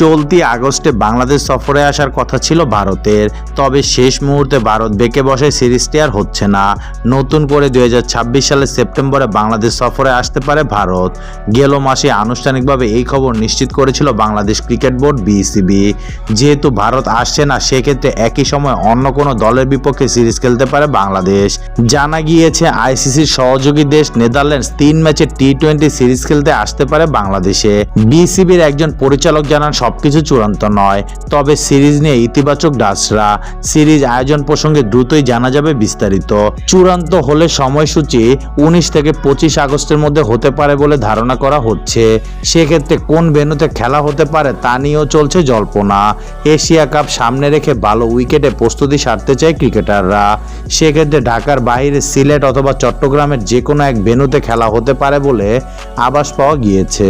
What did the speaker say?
চলতি আগস্টে বাংলাদেশ সফরে আসার কথা ছিল ভারতের। তবে শেষ মুহূর্তে ভারত বেঁকে বসে সিরিজটি আর হচ্ছে না। নতুন করে দুই সালের সেপ্টেম্বরে বাংলাদেশ সফরে আসতে পারে ভারত। গেল মাসে আনুষ্ঠানিকভাবে এই খবর নিশ্চিত করেছিল বাংলাদেশ ক্রিকেট বোর্ড বিসিবি। যেহেতু ভারত আসছে না, সেক্ষেত্রে একই সময় অন্য কোনো দলের বিপক্ষে সিরিজ খেলতে পারে বাংলাদেশ। জানা গিয়েছে, আইসিসির সহযোগী দেশ নেদারল্যান্ডস তিন ম্যাচে টি টোয়েন্টি সিরিজ খেলতে আসতে পারে বাংলাদেশে। বিসিবির একজন পরিচালক জানান সবকিছু চূড়ান্ত নয়। তবে সিরিজ নিয়ে ইতিবাচক ডাসরা। সিরিজ আয়োজন প্রসঙ্গে দ্রুতই জানা যাবে বিস্তারিত। চূড়ান্ত হলে সময়সূচি উনিশ থেকে পঁচিশ আগস্টের মধ্যে হতে পারে বলে ধারণা করা হচ্ছে। সেক্ষেত্রে কোন ভেন্যুতে খেলা হতে পারে তা নিয়েও চলছে জল্পনা। এশিয়া কাপ সামনে রেখে ভালো উইকেটে প্রস্তুতি সারতে চায় ক্রিকেটাররা। সেক্ষেত্রে ঢাকার বাইরে সিলেট অথবা চট্টগ্রামের যে কোনো এক ভেন্যুতে খেলা হতে পারে বলে আভাস পাওয়া গিয়েছে।